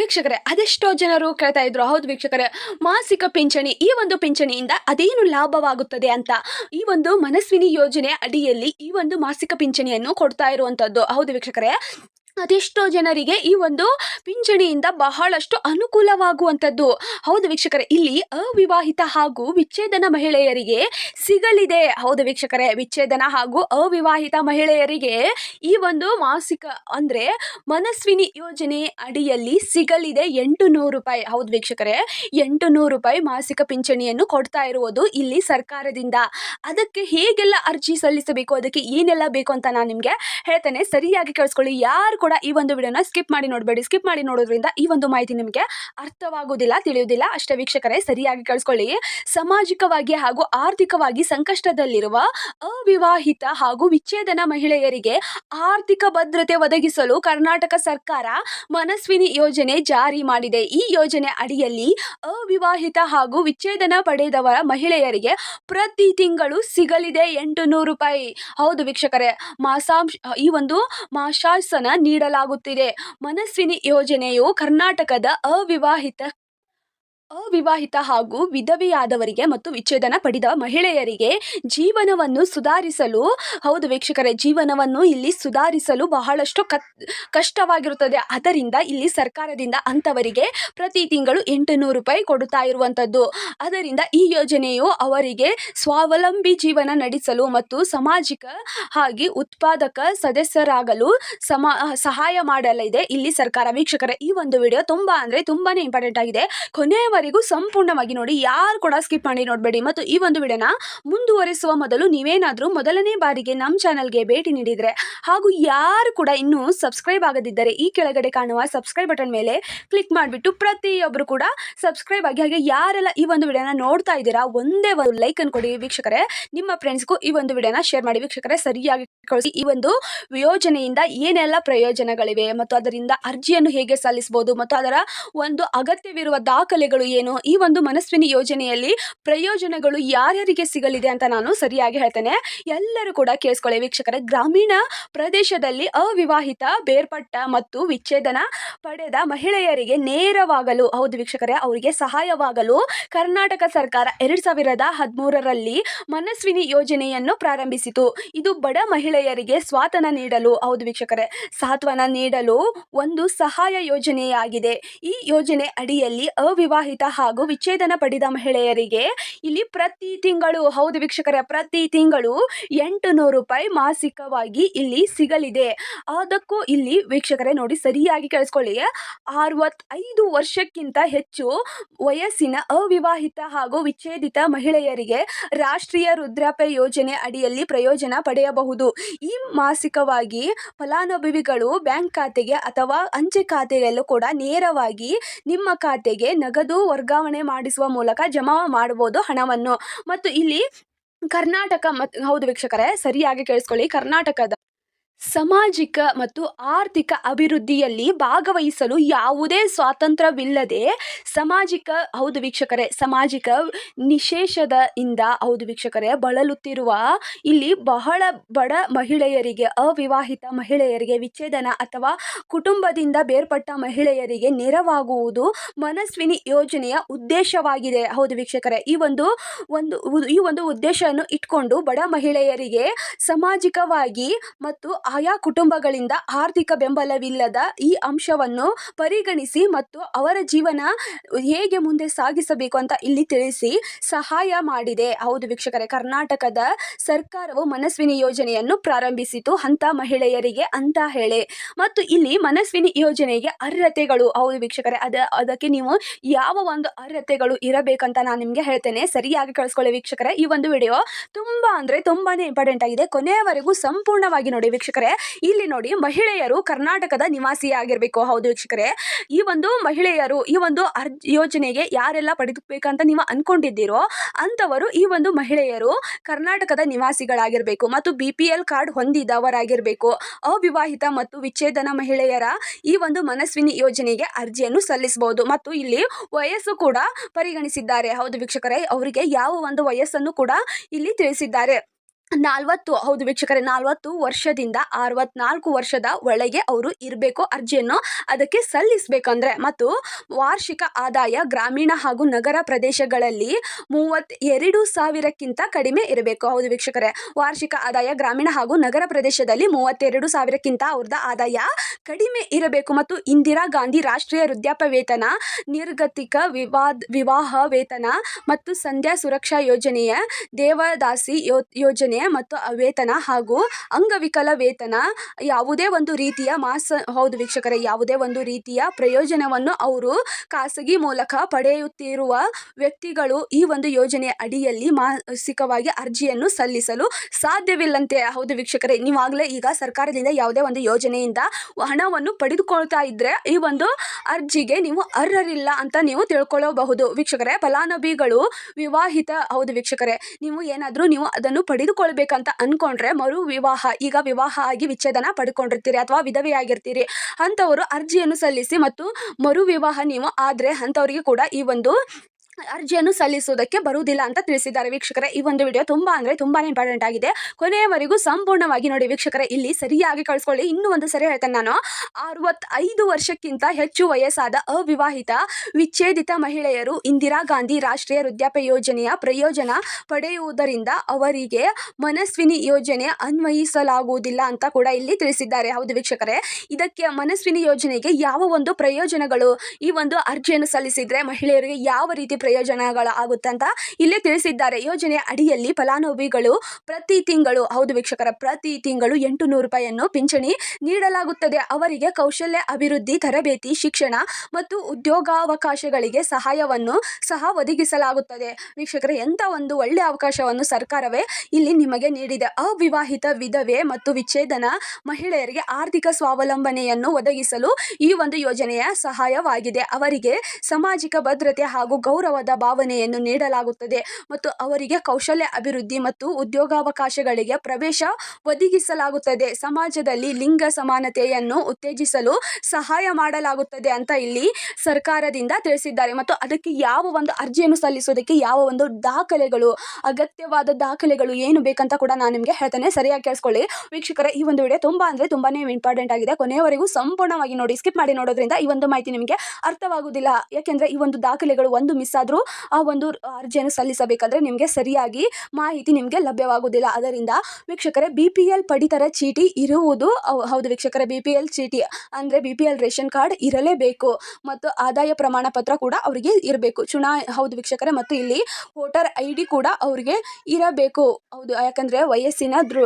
ವೀಕ್ಷಕರೇ, ಅದೆಷ್ಟೋ ಜನರು ಕೇಳ್ತಾ ಇದ್ರು, ಹೌದು ವೀಕ್ಷಕರೇ, ಮಾಸಿಕ ಪಿಂಚಣಿ, ಈ ಒಂದು ಪಿಂಚಣಿಯಿಂದ ಅದೇನು ಲಾಭವಾಗುತ್ತದೆ ಅಂತ. ಈ ಒಂದು ಮನಸ್ವಿನಿ ಯೋಜನೆ ಅಡಿಯಲ್ಲಿ ಈ ಒಂದು ಮಾಸಿಕ ಪಿಂಚಣಿಯನ್ನು ಕೊಡ್ತಾ ಇರುವಂತದ್ದು. ಹೌದು ವೀಕ್ಷಕರೇ ಅದೆಷ್ಟೋ ಜನರಿಗೆ ಈ ಒಂದು ಪಿಂಚಣಿಯಿಂದ ಬಹಳಷ್ಟು ಅನುಕೂಲವಾಗುವಂಥದ್ದು. ಹೌದು ವೀಕ್ಷಕರೇ, ಇಲ್ಲಿ ಅವಿವಾಹಿತ ಹಾಗೂ ವಿಚ್ಛೇದನ ಮಹಿಳೆಯರಿಗೆ ಸಿಗಲಿದೆ. ಹೌದು ವೀಕ್ಷಕರೇ, ವಿಚ್ಛೇದನ ಹಾಗೂ ಅವಿವಾಹಿತ ಮಹಿಳೆಯರಿಗೆ ಈ ಒಂದು ಮಾಸಿಕ ಅಂದರೆ ಮನಸ್ವಿನಿ ಯೋಜನೆ ಅಡಿಯಲ್ಲಿ ಸಿಗಲಿದೆ ಎಂಟು ನೂರು ರೂಪಾಯಿ. ಹೌದು ವೀಕ್ಷಕರೇ ಎಂಟು ನೂರು ರೂಪಾಯಿ ಮಾಸಿಕ ಪಿಂಚಣಿಯನ್ನು ಕೊಡ್ತಾ ಇರುವುದು ಇಲ್ಲಿ ಸರ್ಕಾರದಿಂದ. ಅದಕ್ಕೆ ಹೇಗೆಲ್ಲ ಅರ್ಜಿ ಸಲ್ಲಿಸಬೇಕು, ಅದಕ್ಕೆ ಏನೆಲ್ಲ ಬೇಕು ಅಂತ ನಾನು ನಿಮಗೆ ಹೇಳ್ತೇನೆ. ಸರಿಯಾಗಿ ಕೇಳಿಸ್ಕೊಳ್ಳಿ. ಯಾರು ಕೂಡ ಈ ಒಂದು ವಿಡಿಯೋನ ಸ್ಕಿಪ್ ಮಾಡಿ ನೋಡಬೇಡಿ. ಸ್ಕಿಪ್ ಮಾಡಿ ನೋಡೋದ್ರಿಂದ ಈ ಒಂದು ಮಾಹಿತಿ ನಿಮಗೆ ಅರ್ಥವಾಗುವುದಿಲ್ಲ, ತಿಳಿಯುವುದಿಲ್ಲ. ಅಷ್ಟೇ ವೀಕ್ಷಕರೇ, ಸರಿಯಾಗಿ ಕಳಿಸ್ಕೊಳ್ಳಿ. ಸಾಮಾಜಿಕವಾಗಿ ಹಾಗೂ ಆರ್ಥಿಕವಾಗಿ ಸಂಕಷ್ಟದಲ್ಲಿರುವ ಅವಿವಾಹಿತ ಹಾಗೂ ವಿಚ್ಛೇದನ ಮಹಿಳೆಯರಿಗೆ ಆರ್ಥಿಕ ಭದ್ರತೆ ಒದಗಿಸಲು ಕರ್ನಾಟಕ ಸರ್ಕಾರ ಮನಸ್ವಿನಿ ಯೋಜನೆ ಜಾರಿ ಮಾಡಿದೆ. ಈ ಯೋಜನೆ ಅಡಿಯಲ್ಲಿ ಅವಿವಾಹಿತ ಹಾಗೂ ವಿಚ್ಛೇದನ ಪಡೆದವರ ಮಹಿಳೆಯರಿಗೆ ಪ್ರತಿ ತಿಂಗಳು ಸಿಗಲಿದೆ ಎಂಟು ನೂರು ರೂಪಾಯಿ. ಹೌದು ವೀಕ್ಷಕರೇ, ಮಾಸಾಂಶ, ಈ ಒಂದು ಮಾಶಾಸನ ನೀಡಲಾಗುತ್ತಿದೆ. ಮನಸ್ವಿನಿ ಯೋಜನೆಯು ಕರ್ನಾಟಕದ ಅವಿವಾಹಿತ ಅವಿವಾಹಿತ ಹಾಗೂ ವಿಧವೆಯಾದವರಿಗೆ ಮತ್ತು ವಿಚ್ಛೇದನ ಪಡೆದ ಮಹಿಳೆಯರಿಗೆ ಜೀವನವನ್ನು ಸುಧಾರಿಸಲು, ಹೌದು ವೀಕ್ಷಕರೇ, ಜೀವನವನ್ನು ಇಲ್ಲಿ ಸುಧಾರಿಸಲು ಬಹಳಷ್ಟು ಕಷ್ಟವಾಗಿರುತ್ತದೆ. ಅದರಿಂದ ಇಲ್ಲಿ ಸರ್ಕಾರದಿಂದ ಅಂಥವರಿಗೆ ಪ್ರತಿ ತಿಂಗಳು ಎಂಟು ರೂಪಾಯಿ ಕೊಡುತ್ತಾ ಇರುವಂಥದ್ದು. ಅದರಿಂದ ಈ ಯೋಜನೆಯು ಅವರಿಗೆ ಸ್ವಾವಲಂಬಿ ಜೀವನ ನಡೆಸಲು ಮತ್ತು ಸಾಮಾಜಿಕ ಹಾಗೆ ಉತ್ಪಾದಕ ಸದಸ್ಯರಾಗಲು ಸಮ, ಸಹಾಯ ಮಾಡಲಿದೆ. ಇಲ್ಲಿ ಸರ್ಕಾರ ವೀಕ್ಷಕರೇ, ಈ ಒಂದು ವಿಡಿಯೋ ತುಂಬ ಅಂದರೆ ತುಂಬಾ ಇಂಪಾರ್ಟೆಂಟ್ ಆಗಿದೆ. ಕೊನೆಯವರೆಗೂ ಸಂಪೂರ್ಣವಾಗಿ ನೋಡಿ, ಯಾರು ಕೂಡ ಸ್ಕಿಪ್ ಮಾಡಿ ನೋಡಬೇಡಿ. ಮತ್ತು ಈ ಒಂದು ವಿಡಿಯೋನ ಮುಂದುವರಿಸುವ ಮೊದಲು ನೀವೇನಾದರೂ ಮೊದಲನೇ ಬಾರಿಗೆ ನಮ್ಮ ಚಾನಲ್ಗೆ ಭೇಟಿ ನೀಡಿದರೆ ಹಾಗೂ ಯಾರು ಕೂಡ ಇನ್ನೂ ಸಬ್ಸ್ಕ್ರೈಬ್ ಆಗದಿದ್ದರೆ ಈ ಕೆಳಗಡೆ ಕಾಣುವ ಸಬ್ಸ್ಕ್ರೈಬ್ ಬಟನ್ ಮೇಲೆ ಕ್ಲಿಕ್ ಮಾಡಿಬಿಟ್ಟು ಪ್ರತಿಯೊಬ್ಬರು ಕೂಡ ಸಬ್ಸ್ಕ್ರೈಬ್ ಆಗಿ ಹಾಗೆ ಯಾರೆಲ್ಲ ಈ ಒಂದು ವಿಡಿಯೋನ ನೋಡ್ತಾ ಇದ್ದೀರಾ, ಒಂದೇ ಒಂದು ಲೈಕ್ ಅನ್ನು ಕೊಡಿ ವೀಕ್ಷಕರೇ. ನಿಮ್ಮ ಫ್ರೆಂಡ್ಸ್ಗೂ ಈ ಒಂದು ವಿಡಿಯೋನ ಶೇರ್ ಮಾಡಿ ವೀಕ್ಷಕರೇ, ಸರಿಯಾಗಿ ಕಳಿಸಿ. ಈ ಒಂದು ಯೋಜನೆಯಿಂದ ಏನೆಲ್ಲ ಪ್ರಯೋಜನಗಳಿವೆ ಮತ್ತು ಅದರಿಂದ ಅರ್ಜಿಯನ್ನು ಹೇಗೆ ಸಲ್ಲಿಸಬಹುದು ಮತ್ತು ಅದರ ಒಂದು ಅಗತ್ಯವಿರುವ ದಾಖಲೆಗಳು ಏನು ಈ ಒಂದು ಮನಸ್ವಿನಿ ಯೋಜನೆಯಲ್ಲಿ ಪ್ರಯೋಜನಗಳು ಯಾರ್ಯಾರಿಗೆ ಸಿಗಲಿದೆ ಅಂತ ನಾನು ಸರಿಯಾಗಿ ಹೇಳ್ತೇನೆ. ಎಲ್ಲರೂ ಕೂಡ ಕೇಳಿಸ್ಕೊಳ್ಳಿ ವೀಕ್ಷಕರೇ. ಗ್ರಾಮೀಣ ಪ್ರದೇಶದಲ್ಲಿ ಅವಿವಾಹಿತ, ಬೇರ್ಪಟ್ಟ ಮತ್ತು ವಿಚ್ಛೇದನ ಪಡೆದ ಮಹಿಳೆಯರಿಗೆ ನೇರವಾಗಲು, ಹೌದು ವೀಕ್ಷಕರೇ, ಅವರಿಗೆ ಸಹಾಯವಾಗಲು ಕರ್ನಾಟಕ ಸರ್ಕಾರ ಎರಡು ಸಾವಿರದ ಹದಿಮೂರರಲ್ಲಿ ಮನಸ್ವಿನಿ ಯೋಜನೆಯನ್ನು ಪ್ರಾರಂಭಿಸಿತು. ಇದು ಬಡ ಮಹಿಳೆಯರಿಗೆ ಸ್ವಾತನ ನೀಡಲು, ಹೌದು ವೀಕ್ಷಕರೇ, ಸಾತ್ವನ ನೀಡಲು ಒಂದು ಸಹಾಯ ಯೋಜನೆಯಾಗಿದೆ. ಈ ಯೋಜನೆ ಅಡಿಯಲ್ಲಿ ಅವಿವಾಹಿತ ಹಾಗೂ ವಿಚ್ಛೇದನ ಪಡೆದ ಮಹಿಳೆಯರಿಗೆ ಇಲ್ಲಿ ಪ್ರತಿ ತಿಂಗಳು, ಹೌದು ವೀಕ್ಷಕರ, ಪ್ರತಿ ತಿಂಗಳು ಎಂಟು ನೂರು ರೂಪಾಯಿ ಮಾಸಿಕವಾಗಿ ಇಲ್ಲಿ ಸಿಗಲಿದೆ. ಅದಕ್ಕೂ ಇಲ್ಲಿ ವೀಕ್ಷಕರೇ ನೋಡಿ ಸರಿಯಾಗಿ ಕೇಳಿಸ್ಕೊಳ್ಳಿ. ಅರವತ್ತೈದು ವರ್ಷಕ್ಕಿಂತ ಹೆಚ್ಚು ವಯಸ್ಸಿನ ಅವಿವಾಹಿತ ಹಾಗೂ ವಿಚ್ಛೇದಿತ ಮಹಿಳೆಯರಿಗೆ ರಾಷ್ಟ್ರೀಯ ವೃದ್ಧಾಪ್ಯ ಯೋಜನೆ ಅಡಿಯಲ್ಲಿ ಪ್ರಯೋಜನ ಪಡೆಯಬಹುದು. ಈ ಮಾಸಿಕವಾಗಿ ಫಲಾನುಭವಿಗಳು ಬ್ಯಾಂಕ್ ಖಾತೆಗೆ ಅಥವಾ ಅಂಚೆ ಖಾತೆಯಲ್ಲೂ ಕೂಡ ನೇರವಾಗಿ ನಿಮ್ಮ ಖಾತೆಗೆ ನಗದು ವರ್ಗಾವಣೆ ಮಾಡಿಸುವ ಮೂಲಕ ಜಮಾ ಮಾಡಬಹುದು ಹಣವನ್ನು. ಮತ್ತು ಇಲ್ಲಿ ಕರ್ನಾಟಕ ಮತ್ತು ಹೌದು ವೀಕ್ಷಕರೇ, ಸರಿಯಾಗಿ ಕೇಳಿಸ್ಕೊಳ್ಳಿ. ಕರ್ನಾಟಕದ ಸಾಮಾಜಿಕ ಮತ್ತು ಆರ್ಥಿಕ ಅಭಿವೃದ್ಧಿಯಲ್ಲಿ ಭಾಗವಹಿಸಲು ಯಾವುದೇ ಸ್ವಾತಂತ್ರ್ಯವಿಲ್ಲದೆ ಸಾಮಾಜಿಕ, ಹೌದು ವೀಕ್ಷಕರೇ, ಸಾಮಾಜಿಕ ನಿಷೇಧದ ಇಂದ ಹೌದು ವೀಕ್ಷಕರೇ, ಬಳಲುತ್ತಿರುವ ಇಲ್ಲಿ ಬಹಳ ಬಡ ಮಹಿಳೆಯರಿಗೆ, ಅವಿವಾಹಿತ ಮಹಿಳೆಯರಿಗೆ ವಿಚ್ಛೇದನ ಅಥವಾ ಕುಟುಂಬದಿಂದ ಬೇರ್ಪಟ್ಟ ಮಹಿಳೆಯರಿಗೆ ನೆರವಾಗುವುದು ಮನಸ್ವಿನಿ ಯೋಜನೆಯ ಉದ್ದೇಶವಾಗಿದೆ. ಹೌದು ವೀಕ್ಷಕರೇ, ಈ ಒಂದು ಒಂದು, ಈ ಒಂದು ಉದ್ದೇಶವನ್ನು ಇಟ್ಕೊಂಡು ಬಡ ಮಹಿಳೆಯರಿಗೆ ಸಾಮಾಜಿಕವಾಗಿ ಮತ್ತು ಆಯಾ ಕುಟುಂಬಗಳಿಂದ ಆರ್ಥಿಕ ಬೆಂಬಲವಿಲ್ಲದ ಈ ಅಂಶವನ್ನು ಪರಿಗಣಿಸಿ ಮತ್ತು ಅವರ ಜೀವನ ಹೇಗೆ ಮುಂದೆ ಸಾಗಿಸಬೇಕು ಅಂತ ಇಲ್ಲಿ ತಿಳಿಸಿ ಸಹಾಯ ಮಾಡಿದೆ. ಹೌದು ವೀಕ್ಷಕರೇ, ಕರ್ನಾಟಕದ ಸರ್ಕಾರವು ಮನಸ್ವಿನಿ ಯೋಜನೆಯನ್ನು ಪ್ರಾರಂಭಿಸಿತು, ಅಂತ ಮಹಿಳೆಯರಿಗೆ ಅಂತ ಹೇಳಿ. ಮತ್ತು ಇಲ್ಲಿ ಮನಸ್ವಿನಿ ಯೋಜನೆಗೆ ಅರ್ಹತೆಗಳು, ಹೌದು ವೀಕ್ಷಕರೇ, ಅದ, ಅದಕ್ಕೆ ನೀವು ಯಾವ ಒಂದು ಅರ್ಹತೆಗಳು ಇರಬೇಕಂತ ನಾನು ನಿಮಗೆ ಹೇಳ್ತೇನೆ. ಸರಿಯಾಗಿ ಕಳಿಸ್ಕೊಳ್ಳಿ ವೀಕ್ಷಕರೇ, ಈ ಒಂದು ವಿಡಿಯೋ ತುಂಬ ಅಂದರೆ ತುಂಬಾನೇ ಇಂಪಾರ್ಟೆಂಟ್ ಆಗಿದೆ. ಕೊನೆಯವರೆಗೂ ಸಂಪೂರ್ಣವಾಗಿ ನೋಡಿ ವೀಕ್ಷಕರೇ. ಇಲ್ಲಿ ನೋಡಿ ಮಹಿಳೆಯರು ಕರ್ನಾಟಕದ ನಿವಾಸಿ ಆಗಿರಬೇಕು ಹೌದು ವೀಕ್ಷಕರೇ, ಈ ಒಂದು ಮಹಿಳೆಯರು, ಈ ಒಂದು ಅರ್ಜಿ ಯೋಜನೆಗೆ ಯಾರೆಲ್ಲ ಪಡೆದುಬೇಕಂತ ನೀವು ಅನ್ಕೊಂಡಿದ್ದೀರೋ, ಅಂಥವರು ಈ ಒಂದು ಮಹಿಳೆಯರು ಕರ್ನಾಟಕದ ನಿವಾಸಿಗಳಾಗಿರಬೇಕು ಮತ್ತು ಬಿ ಪಿ ಎಲ್ ಕಾರ್ಡ್ ಹೊಂದಿದವರಾಗಿರಬೇಕು. ಅವಿವಾಹಿತ ಮತ್ತು ವಿಚ್ಛೇದನ ಮಹಿಳೆಯರ ಈ ಒಂದು ಮನಸ್ವಿನಿ ಯೋಜನೆಗೆ ಅರ್ಜಿಯನ್ನು ಸಲ್ಲಿಸಬಹುದು ಮತ್ತು ಇಲ್ಲಿ ವಯಸ್ಸು ಕೂಡ ಪರಿಗಣಿಸಿದ್ದಾರೆ. ಹೌದು ವೀಕ್ಷಕರೇ, ಅವರಿಗೆ ಯಾವ ಒಂದು ವಯಸ್ಸನ್ನು ಕೂಡ ಇಲ್ಲಿ ತಿಳಿಸಿದ್ದಾರೆ. ನಲವತ್ತು, ಹೌದು ವೀಕ್ಷಕರೇ, ನಲವತ್ತು ವರ್ಷದಿಂದ ಅರವತ್ನಾಲ್ಕು ವರ್ಷದ ಒಳಗೆ ಅವರು ಇರಬೇಕು ಅರ್ಜಿಯನ್ನು ಅದಕ್ಕೆ ಸಲ್ಲಿಸಬೇಕಂದ್ರೆ ಮತ್ತು ವಾರ್ಷಿಕ ಆದಾಯ ಗ್ರಾಮೀಣ ಹಾಗೂ ನಗರ ಪ್ರದೇಶಗಳಲ್ಲಿ ಮೂವತ್ತೆರಡು ಸಾವಿರಕ್ಕಿಂತ ಕಡಿಮೆ ಇರಬೇಕು. ಹೌದು ವೀಕ್ಷಕರೇ, ವಾರ್ಷಿಕ ಆದಾಯ ಗ್ರಾಮೀಣ ಹಾಗೂ ನಗರ ಪ್ರದೇಶದಲ್ಲಿ ಮೂವತ್ತೆರಡು ಸಾವಿರಕ್ಕಿಂತ ಅವ್ರದ ಆದಾಯ ಕಡಿಮೆ ಇರಬೇಕು ಮತ್ತು ಇಂದಿರಾ ಗಾಂಧಿ ರಾಷ್ಟ್ರೀಯ ವೃದ್ಧಾಪ್ಯ ವೇತನ, ನಿರ್ಗತಿಕ ವಿವಾದ, ವಿವಾಹ ವೇತನ ಮತ್ತು ಸಂಧ್ಯಾ ಸುರಕ್ಷಾ ಯೋಜನೆಯ ದೇವದಾಸಿ ಯೋ, ಯೋಜನೆ ಮತ್ತು ವೇತನ ಹಾಗೂ ಅಂಗವಿಕಲ ವೇತನ ಯಾವುದೇ ಒಂದು ರೀತಿಯ ಮಾಸ, ಹೌದು ವೀಕ್ಷಕರೇ, ಯಾವುದೇ ಒಂದು ರೀತಿಯ ಪ್ರಯೋಜನವನ್ನು ಅವರು ಖಾಸಗಿ ಮೂಲಕ ಪಡೆಯುತ್ತಿರುವ ವ್ಯಕ್ತಿಗಳು ಈ ಒಂದು ಯೋಜನೆಯ ಅಡಿಯಲ್ಲಿ ಮಾಸಿಕವಾಗಿ ಅರ್ಜಿಯನ್ನು ಸಲ್ಲಿಸಲು ಸಾಧ್ಯವಿಲ್ಲಂತೆ. ಹೌದು ವೀಕ್ಷಕರೇ, ನೀವಾಗಲೇ ಈಗ ಸರ್ಕಾರದಿಂದ ಯಾವುದೇ ಒಂದು ಯೋಜನೆಯಿಂದ ಹಣವನ್ನು ಪಡೆದುಕೊಳ್ತಾ ಇದ್ರೆ ಈ ಒಂದು ಅರ್ಜಿಗೆ ನೀವು ಅರ್ಹರಿಲ್ಲ ಅಂತ ನೀವು ತಿಳ್ಕೊಳ್ಳಬಹುದು. ವೀಕ್ಷಕರೇ, ಫಲಾನುಭವಿಗಳು ವಿವಾಹಿತ, ಹೌದು ವೀಕ್ಷಕರೇ, ನೀವು ಏನಾದರೂ ನೀವು ಅದನ್ನು ಪಡೆದುಕೊಳ್ಬೇಕಂತ ಅನ್ಕೊಂಡ್ರೆ ಮರು ವಿವಾಹ, ಈಗ ವಿವಾಹ ಆಗಿ ವಿಚ್ಛೇದನ ಪಡ್ಕೊಂಡಿರ್ತೀರಿ ಅಥವಾ ವಿಧವೆಯಾಗಿರ್ತೀರಿ. ಅಂಥವರು ಅರ್ಜಿಯನ್ನು ಸಲ್ಲಿಸಿ ಮತ್ತು ಮರು ವಿವಾಹ ನೀವು ಆದರೆ ಅಂಥವರಿಗೆ ಕೂಡ ಈ ಒಂದು ಅರ್ಜಿಯನ್ನು ಸಲ್ಲಿಸುವುದಕ್ಕೆ ಬರುವುದಿಲ್ಲ ಅಂತ ತಿಳಿಸಿದ್ದಾರೆ. ವೀಕ್ಷಕರೇ, ಈ ಒಂದು ವಿಡಿಯೋ ತುಂಬಾ ಅಂದರೆ ತುಂಬಾ ಇಂಪಾರ್ಟೆಂಟ್ ಆಗಿದೆ. ಕೊನೆಯವರೆಗೂ ಸಂಪೂರ್ಣವಾಗಿ ನೋಡಿ ವೀಕ್ಷಕರೇ, ಇಲ್ಲಿ ಸರಿಯಾಗಿ ಕಳಿಸ್ಕೊಳ್ಳಿ. ಇನ್ನೂ ಒಂದು ಸರಿ ಹೇಳ್ತೇನೆ ನಾನು. ಅರವತ್ತೈದು ವರ್ಷಕ್ಕಿಂತ ಹೆಚ್ಚು ವಯಸ್ಸಾದ ಅವಿವಾಹಿತ, ವಿಚ್ಛೇದಿತ ಮಹಿಳೆಯರು ಇಂದಿರಾ ಗಾಂಧಿ ರಾಷ್ಟ್ರೀಯ ವೃದ್ಧಾಪ್ಯ ಯೋಜನೆಯ ಪ್ರಯೋಜನ ಪಡೆಯುವುದರಿಂದ ಅವರಿಗೆ ಮನಸ್ವಿನಿ ಯೋಜನೆ ಅನ್ವಯಿಸಲಾಗುವುದಿಲ್ಲ ಅಂತ ಕೂಡ ಇಲ್ಲಿ ತಿಳಿಸಿದ್ದಾರೆ. ಹೌದು ವೀಕ್ಷಕರೇ, ಇದಕ್ಕೆ ಮನಸ್ವಿನಿ ಯೋಜನೆಗೆ ಯಾವ ಒಂದು ಪ್ರಯೋಜನಗಳು? ಈ ಒಂದು ಅರ್ಜಿಯನ್ನು ಸಲ್ಲಿಸಿದ್ರೆ ಮಹಿಳೆಯರಿಗೆ ಯಾವ ರೀತಿ ಪ್ರಯೋಜನಗಳು ಆಗುತ್ತೆ ಅಂತ ಇಲ್ಲಿ ತಿಳಿಸಿದ್ದಾರೆ. ಯೋಜನೆ ಅಡಿಯಲ್ಲಿ ಫಲಾನುಭವಿಗಳು ಪ್ರತಿ ತಿಂಗಳು, ಹೌದು ವೀಕ್ಷಕರ, ಪ್ರತಿ ತಿಂಗಳು ಎಂಟು ನೂರು ರೂಪಾಯಿಯನ್ನು ಪಿಂಚಣಿ ನೀಡಲಾಗುತ್ತದೆ. ಅವರಿಗೆ ಕೌಶಲ್ಯ ಅಭಿವೃದ್ಧಿ, ತರಬೇತಿ, ಶಿಕ್ಷಣ ಮತ್ತು ಉದ್ಯೋಗಾವಕಾಶಗಳಿಗೆ ಸಹಾಯವನ್ನು ಸಹ ಒದಗಿಸಲಾಗುತ್ತದೆ. ವೀಕ್ಷಕರ, ಎಂಥ ಒಂದು ಒಳ್ಳೆಯ ಅವಕಾಶವನ್ನು ಸರ್ಕಾರವೇ ಇಲ್ಲಿ ನಿಮಗೆ ನೀಡಿದೆ. ಅವಿವಾಹಿತ ವಿಧವೆ ಮತ್ತು ವಿಚ್ಛೇದನ ಮಹಿಳೆಯರಿಗೆ ಆರ್ಥಿಕ ಸ್ವಾವಲಂಬನೆಯನ್ನು ಒದಗಿಸಲು ಈ ಒಂದು ಯೋಜನೆಯ ಸಹಾಯವಾಗಿದೆ. ಅವರಿಗೆ ಸಾಮಾಜಿಕ ಭದ್ರತೆ ಹಾಗೂ ಗೌರವದ ಭಾವನೆಯನ್ನು ನೀಡಲಾಗುತ್ತದೆ ಮತ್ತು ಅವರಿಗೆ ಕೌಶಲ್ಯ ಅಭಿವೃದ್ಧಿ ಮತ್ತು ಉದ್ಯೋಗಾವಕಾಶಗಳಿಗೆ ಪ್ರವೇಶ ಒದಗಿಸಲಾಗುತ್ತದೆ. ಸಮಾಜದಲ್ಲಿ ಲಿಂಗ ಸಮಾನತೆಯನ್ನು ಉತ್ತೇಜಿಸಲು ಸಹಾಯ ಮಾಡಲಾಗುತ್ತದೆ ಅಂತ ಇಲ್ಲಿ ಸರ್ಕಾರದಿಂದ ತಿಳಿಸಿದ್ದಾರೆ. ಮತ್ತು ಅದಕ್ಕೆ ಯಾವ ಒಂದು ಅರ್ಜಿಯನ್ನು ಸಲ್ಲಿಸೋದಕ್ಕೆ ಯಾವ ಒಂದು ದಾಖಲೆಗಳು, ಅಗತ್ಯವಾದ ದಾಖಲೆಗಳು ಏನು ಬೇಕಂತ ಕೂಡ ನಾನು ನಿಮಗೆ ಹೇಳ್ತೇನೆ. ಸರಿಯಾಗಿ ಕೇಳಿಸ್ಕೊಳ್ಳಿ. ವೀಕ್ಷಕರ, ಈ ಒಂದು ವಿಡಿಯೋ ತುಂಬ ಅಂದರೆ ತುಂಬಾನೇ ಇಂಪಾರ್ಟೆಂಟ್ ಆಗಿದೆ. ಕೊನೆಯವರೆಗೂ ಸಂಪೂರ್ಣವಾಗಿ ನೋಡಿ, ಸ್ಕಿಪ್ ಮಾಡಿ ನೋಡೋದ್ರಿಂದ ಈ ಒಂದು ಮಾಹಿತಿ ನಿಮಗೆ ಅರ್ಥವಾಗುವುದಿಲ್ಲ. ಯಾಕೆಂದರೆ ಈ ಒಂದು ದಾಖಲೆಗಳು ಒಂದು ಮಿಸ್ ಆದರೂ ಆ ಒಂದು ಅರ್ಜಿಯನ್ನು ಸಲ್ಲಿಸಬೇಕಾದ್ರೆ ನಿಮಗೆ ಸರಿಯಾಗಿ ಮಾಹಿತಿ ನಿಮಗೆ ಲಭ್ಯವಾಗುವುದಿಲ್ಲ. ಅದರಿಂದ ವೀಕ್ಷಕರೇ ಬಿ ಪಿ ಎಲ್ ಪಡಿತರ ಚೀಟಿ ಇರುವುದು ಹೌದು ವೀಕ್ಷಕರೇ ಬಿ ಪಿ ಎಲ್ ಚೀಟಿ ಅಂದರೆ B P L ration card ಇರಲೇಬೇಕು ಮತ್ತು ಆದಾಯ ಪ್ರಮಾಣ ಪತ್ರ ಕೂಡ ಅವರಿಗೆ ಇರಬೇಕು. ಚುನಾ, ಹೌದು ವೀಕ್ಷಕರೇ, ಮತ್ತು ಇಲ್ಲಿ ವೋಟರ್ ಐ ಡಿ ಕೂಡ ಅವರಿಗೆ ಇರಬೇಕು. ಹೌದು, ಯಾಕಂದರೆ ವಯಸ್ಸಿನ ದೃ,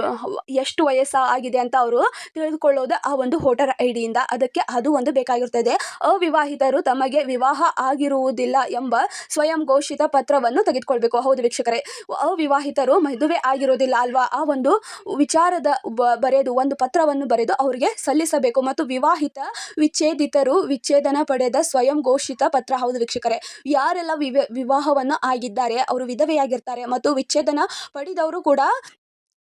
ಎಷ್ಟು ವಯಸ್ಸು ಆಗಿದೆ ಅಂತ ಅವರು ತಿಳಿದುಕೊಳ್ಳೋದು ಆ ಒಂದು ವೋಟರ್ ಐ ಡಿಯಿಂದ ಅದಕ್ಕೆ ಅದು ಒಂದು ಬೇಕಾಗಿರ್ತದೆ. ಅವಿವಾಹಿತರು ತಮಗೆ ವಿವಾಹ ಆಗಿರುವುದಿಲ್ಲ ಎಂಬ ಸ್ವಯಂ ಘೋಷಿತ ಪತ್ರವನ್ನು ತೆಗೆದುಕೊಳ್ಬೇಕು. ಹೌದು ವೀಕ್ಷಕರೇ, ಅವಿವಾಹಿತರು ಮದುವೆ ಆಗಿರೋದಿಲ್ಲ ಅಲ್ವಾ? ಆ ಒಂದು ವಿಚಾರದ ಬರೆದು, ಒಂದು ಪತ್ರವನ್ನು ಬರೆದು ಅವರಿಗೆ ಸಲ್ಲಿಸಬೇಕು. ಮತ್ತು ವಿವಾಹಿತ, ವಿಚ್ಛೇದಿತರು ವಿಚ್ಛೇದನ ಪಡೆದ ಸ್ವಯಂ ಘೋಷಿತ ಪತ್ರ. ಹೌದು ವೀಕ್ಷಕರೇ, ಯಾರೆಲ್ಲ ವಿವ, ವಿವಾಹವನ್ನು ಆಗಿದ್ದಾರೆ, ಅವರು ವಿಧವೆಯಾಗಿರ್ತಾರೆ. ಮತ್ತು ವಿಚ್ಛೇದನ ಪಡೆದವರು ಕೂಡ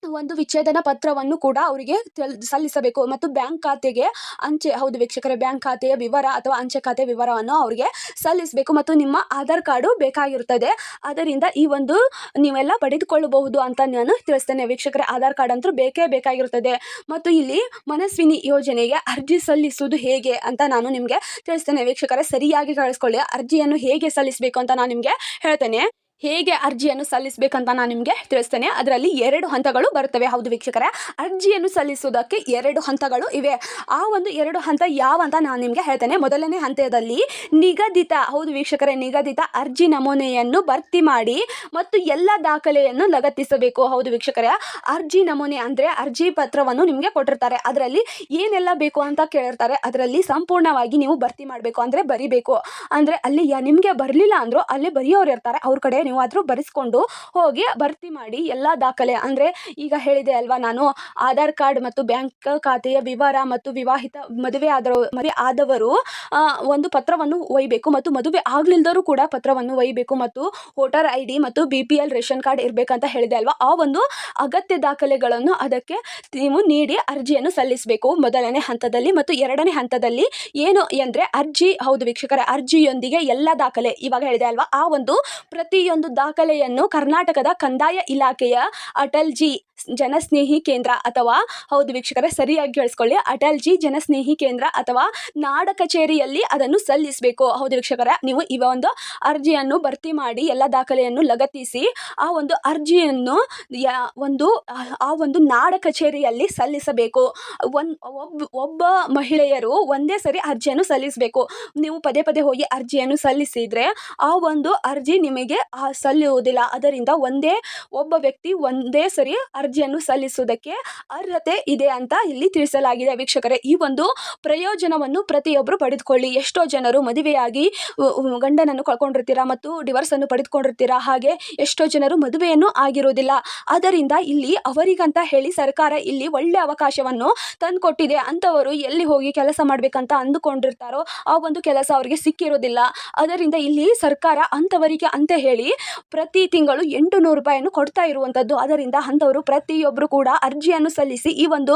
ಒಂದು ವಿಚ್ಛೇದನ ಪತ್ರವನ್ನು ಕೂಡ ಅವರಿಗೆ ಸಲ್ಲಿಸಬೇಕು. ಮತ್ತು ಬ್ಯಾಂಕ್ ಖಾತೆಗೆ ಅಂಚೆ, ಹೌದು ವೀಕ್ಷಕರ, ಬ್ಯಾಂಕ್ ಖಾತೆಯ ವಿವರ ಅಥವಾ ಅಂಚೆ ಖಾತೆ ವಿವರವನ್ನು ಅವರಿಗೆ ಸಲ್ಲಿಸಬೇಕು ಮತ್ತು ನಿಮ್ಮ ಆಧಾರ್ ಕಾರ್ಡು ಬೇಕಾಗಿರುತ್ತದೆ. ಅದರಿಂದ ಈ ಒಂದು ನೀವೆಲ್ಲ ಪಡೆದುಕೊಳ್ಳಬಹುದು ಅಂತ ನಾನು ತಿಳಿಸ್ತೇನೆ. ವೀಕ್ಷಕರ, ಆಧಾರ್ ಕಾರ್ಡ್ ಅಂತೂ ಬೇಕೇ ಬೇಕಾಗಿರುತ್ತದೆ. ಮತ್ತು ಇಲ್ಲಿ ಮನಸ್ವಿನಿ ಯೋಜನೆಗೆ ಅರ್ಜಿ ಸಲ್ಲಿಸುವುದು ಹೇಗೆ ಅಂತ ನಾನು ನಿಮಗೆ ತಿಳಿಸ್ತೇನೆ. ವೀಕ್ಷಕರೇ, ಸರಿಯಾಗಿ ಕಳಿಸ್ಕೊಳ್ಳಿ. ಅರ್ಜಿಯನ್ನು ಹೇಗೆ ಸಲ್ಲಿಸಬೇಕು ಅಂತ ನಾನು ನಿಮಗೆ ಹೇಳ್ತೇನೆ. ಹೇಗೆ ಅರ್ಜಿಯನ್ನು ಸಲ್ಲಿಸಬೇಕಂತ ನಾನು ನಿಮಗೆ ತಿಳಿಸ್ತೇನೆ. ಅದರಲ್ಲಿ ಎರಡು ಹಂತಗಳು ಬರುತ್ತವೆ. ಹೌದು ವೀಕ್ಷಕರೇ, ಅರ್ಜಿಯನ್ನು ಸಲ್ಲಿಸುವುದಕ್ಕೆ ಎರಡು ಹಂತಗಳು ಇವೆ. ಆ ಒಂದು ಎರಡು ಹಂತ ಯಾವ ಅಂತ ನಾನು ನಿಮಗೆ ಹೇಳ್ತೇನೆ. ಮೊದಲನೇ ಹಂತದಲ್ಲಿ ನಿಗದಿತ, ಹೌದು ವೀಕ್ಷಕರೇ, ನಿಗದಿತ ಅರ್ಜಿ ನಮೂನೆಯನ್ನು ಭರ್ತಿ ಮಾಡಿ ಮತ್ತು ಎಲ್ಲ ದಾಖಲೆಯನ್ನು ಲಗತ್ತಿಸಬೇಕು. ಹೌದು ವೀಕ್ಷಕರೇ, ಅರ್ಜಿ ನಮೂನೆ ಅಂದರೆ ಅರ್ಜಿ ಪತ್ರವನ್ನು ನಿಮಗೆ ಕೊಟ್ಟಿರ್ತಾರೆ. ಅದರಲ್ಲಿ ಏನೆಲ್ಲ ಬೇಕು ಅಂತ ಕೇಳಿರ್ತಾರೆ. ಅದರಲ್ಲಿ ಸಂಪೂರ್ಣವಾಗಿ ನೀವು ಭರ್ತಿ ಮಾಡಬೇಕು ಅಂದರೆ ಬರಿಬೇಕು. ಅಂದರೆ ಅಲ್ಲಿ ನಿಮಗೆ ಬರಲಿಲ್ಲ ಅಂದರೂ ಅಲ್ಲಿ ಬರೆಯೋರು ಇರ್ತಾರೆ ಅವ್ರ ಕಡೆ ನೀವು ಆದರೂ ಬರೆಸ್ಕೊಂಡು ಹೋಗಿ ಭರ್ತಿ ಮಾಡಿ ಎಲ್ಲ ದಾಖಲೆ. ಅಂದರೆ ಈಗ ಹೇಳಿದೆ ಅಲ್ವಾ ನಾನು, ಆಧಾರ್ ಕಾರ್ಡ್ ಮತ್ತು ಬ್ಯಾಂಕ್ ಖಾತೆಯ ವಿವರ ಮತ್ತು ವಿವಾಹಿತ ಮದುವೆ ಆದರೂ, ಮದುವೆ ಆದವರು ಒಂದು ಪತ್ರವನ್ನು ಒಯ್ಯಬೇಕು ಮತ್ತು ಮದುವೆ ಆಗ್ಲಿಲ್ದವರು ಕೂಡ ಪತ್ರವನ್ನು ಒಯ್ಯಬೇಕು ಮತ್ತು ವೋಟರ್ ಐ ಡಿ ಮತ್ತು B P L ration card ಇರಬೇಕಂತ ಹೇಳಿದೆ ಅಲ್ವಾ? ಆ ಒಂದು ಅಗತ್ಯ ದಾಖಲೆಗಳನ್ನು ಅದಕ್ಕೆ ನೀವು ನೀಡಿ ಅರ್ಜಿಯನ್ನು ಸಲ್ಲಿಸಬೇಕು. ಮೊದಲನೇ ಹಂತದಲ್ಲಿ ಮತ್ತು ಎರಡನೇ ಹಂತದಲ್ಲಿ ಏನು ಅಂದರೆ ಅರ್ಜಿ, ಹೌದು ವೀಕ್ಷಕರ, ಅರ್ಜಿಯೊಂದಿಗೆ ಎಲ್ಲ ದಾಖಲೆ ಇವಾಗ ಹೇಳಿದೆ ಅಲ್ವಾ? ಆ ಒಂದು ಪ್ರತಿಯೊಂದು ದಾಖಲೆಯನ್ನು ಕರ್ನಾಟಕದ ಕಂದಾಯ ಇಲಾಖೆಯ ಅಟಲ್ ಜಿ ಜನಸ್ನೇಹಿ ಕೇಂದ್ರ ಅಥವಾ, ಹೌದು ವೀಕ್ಷಕರೇ, ಸರಿಯಾಗಿ ಕೇಳಿಸ್ಕೊಳ್ಳಿ. ಅಟಲ್ಜಿ ಜನಸ್ನೇಹಿ ಕೇಂದ್ರ ಅಥವಾ ನಾಡ ಕಚೇರಿಯಲ್ಲಿ ಅದನ್ನು ಸಲ್ಲಿಸಬೇಕು. ಹೌದು ವೀಕ್ಷಕರೇ, ನೀವು ಈ ಒಂದು ಅರ್ಜಿಯನ್ನು ಭರ್ತಿ ಮಾಡಿ, ಎಲ್ಲ ದಾಖಲೆಯನ್ನು ಲಗತ್ತಿಸಿ, ಆ ಒಂದು ಅರ್ಜಿಯನ್ನು ಒಂದು, ಆ- ಒಂದು ನಾಡ ಕಚೇರಿಯಲ್ಲಿ ಸಲ್ಲಿಸಬೇಕು. ಒಬ್ಬ ಒಬ್ಬ ಮಹಿಳೆಯರು ಒಂದೇ ಸರಿ ಅರ್ಜಿಯನ್ನು ಸಲ್ಲಿಸಬೇಕು. ನೀವು ಪದೇ ಪದೇ ಹೋಗಿ ಅರ್ಜಿಯನ್ನು ಸಲ್ಲಿಸಿದರೆ, ಆ ಒಂದು ಅರ್ಜಿ ನಿಮಗೆ ಸಲ್ಲುವುದಿಲ್ಲ ಅದರಿಂದ ಒಂದೇ, ಒಬ್ಬ ವ್ಯಕ್ತಿ ಒಂದೇ ಸರಿ ಅರ್ಜಿಯನ್ನು ಸಲ್ಲಿಸುವುದಕ್ಕೆ ಅರ್ಹತೆ ಇದೆ ಅಂತ ಇಲ್ಲಿ ತಿಳಿಸಲಾಗಿದೆ. ವೀಕ್ಷಕರೇ, ಈ ಒಂದು ಪ್ರಯೋಜನವನ್ನು ಪ್ರತಿಯೊಬ್ಬರು ಪಡೆದುಕೊಳ್ಳಿ. ಎಷ್ಟೋ ಜನರು ಮದುವೆಯಾಗಿ ಗಂಡನನ್ನು ಕಳ್ಕೊಂಡಿರ್ತೀರಾ ಮತ್ತು ಡಿವೋರ್ಸನ್ನು ಪಡೆದುಕೊಂಡಿರ್ತೀರಾ? ಹಾಗೆ ಎಷ್ಟೋ ಜನರು ಮದುವೆಯನ್ನು ಆಗಿರುವುದಿಲ್ಲ ಅದರಿಂದ ಇಲ್ಲಿ ಅವರಿಗಂತ ಹೇಳಿ ಸರ್ಕಾರ ಇಲ್ಲಿ ಒಳ್ಳೆ ಅವಕಾಶವನ್ನು ತಂದುಕೊಟ್ಟಿದೆ. ಅಂಥವರು ಎಲ್ಲಿ ಹೋಗಿ ಕೆಲಸ ಮಾಡಬೇಕಂತ ಅಂದುಕೊಂಡಿರ್ತಾರೋ ಆ ಒಂದು ಕೆಲಸ ಅವರಿಗೆ ಸಿಕ್ಕಿರೋದಿಲ್ಲ. ಅದರಿಂದ ಇಲ್ಲಿ ಸರ್ಕಾರ ಅಂಥವರಿಗೆ ಅಂತ ಹೇಳಿ ಪ್ರತಿ ತಿಂಗಳು ಎಂಟು ನೂರು ರೂಪಾಯಿಯನ್ನು ಕೊಡ್ತಾ ಇರುವಂಥದ್ದು. ಅದರಿಂದ ಅಂಥವರು ಪ್ರತಿಯೊಬ್ಬರು ಕೂಡ ಅರ್ಜಿಯನ್ನು ಸಲ್ಲಿಸಿ ಈ ಒಂದು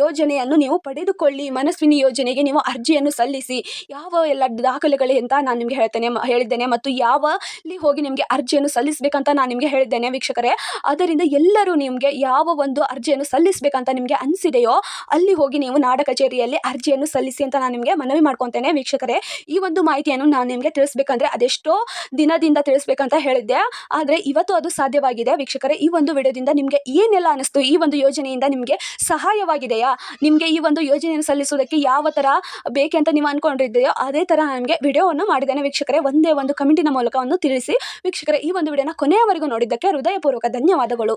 ಯೋಜನೆಯನ್ನು ನೀವು ಪಡೆದುಕೊಳ್ಳಿ. ಮನಸ್ವಿನಿ ಯೋಜನೆಗೆ ನೀವು ಅರ್ಜಿಯನ್ನು ಸಲ್ಲಿಸಿ. ಯಾವ ಎಲ್ಲ ದಾಖಲೆಗಳು ಅಂತ ನಾನು ನಿಮಗೆ ಹೇಳ್ತೇನೆ ಹೇಳಿದ್ದೇನೆ ಮತ್ತು ಯಾವ ಅಲ್ಲಿ ಹೋಗಿ ನಿಮಗೆ ಅರ್ಜಿಯನ್ನು ಸಲ್ಲಿಸಬೇಕಂತ ನಾನು ನಿಮಗೆ ಹೇಳಿದ್ದೇನೆ ವೀಕ್ಷಕರೇ. ಅದರಿಂದ ಎಲ್ಲರೂ ನಿಮಗೆ ಯಾವ ಒಂದು ಅರ್ಜಿಯನ್ನು ಸಲ್ಲಿಸಬೇಕಂತ ನಿಮಗೆ ಅನಿಸಿದೆಯೋ ಅಲ್ಲಿ ಹೋಗಿ ನೀವು ನಾಡ ಕಚೇರಿಯಲ್ಲಿ ಅರ್ಜಿಯನ್ನು ಸಲ್ಲಿಸಿ ಅಂತ ನಾನು ನಿಮಗೆ ಮನವಿ ಮಾಡ್ಕೊತೇನೆ ವೀಕ್ಷಕರೇ. ಈ ಒಂದು ಮಾಹಿತಿಯನ್ನು ನಾನು ನಿಮಗೆ ತಿಳಿಸ್ಬೇಕಂದ್ರೆ ಅದೆಷ್ಟೋ ದಿನದಿಂದ ತಿಳಿಸ್ಬೇಕಂತ ಹೇಳಿದ್ದೆ. ಆದರೆ ಇವತ್ತು ಅದು ಸಾಧ್ಯವಾಗಿದೆ ವೀಕ್ಷಕರೇ. ಈ ಒಂದು ವಿಡಿಯೋದಿಂದ ನಿಮಗೆ ಏನೆಲ್ಲ ಅನಿಸ್ತು ಈ ಒಂದು ಯೋಜನೆಯಿಂದ ನಿಮಗೆ ಸಹಾಯವಾಗಿದೆಯಾ? ನಿಮಗೆ ಈ ಒಂದು ಯೋಜನೆಯನ್ನು ಸಲ್ಲಿಸುವುದಕ್ಕೆ ಯಾವ ಥರ ಬೇಕೆ ಅಂತ ನೀವು ಅಂದ್ಕೊಂಡಿದ್ದೀಯೋ ಅದೇ ಥರ ನನಗೆ ವಿಡಿಯೋವನ್ನು ಮಾಡಿದ್ದೇನೆ. ವೀಕ್ಷಕರೇ, ಒಂದೇ ಒಂದು ಕಮೆಂಟಿನ ಮೂಲಕವನ್ನು ತಿಳಿಸಿ ವೀಕ್ಷಕರೇ, ಈ ಒಂದು ವಿಡಿಯೋನ ಕೊನೆಯವರೆಗೂ ನೋಡಿದ್ದಕ್ಕೆ ಹೃದಯಪೂರ್ವಕ ಧನ್ಯವಾದಗಳು.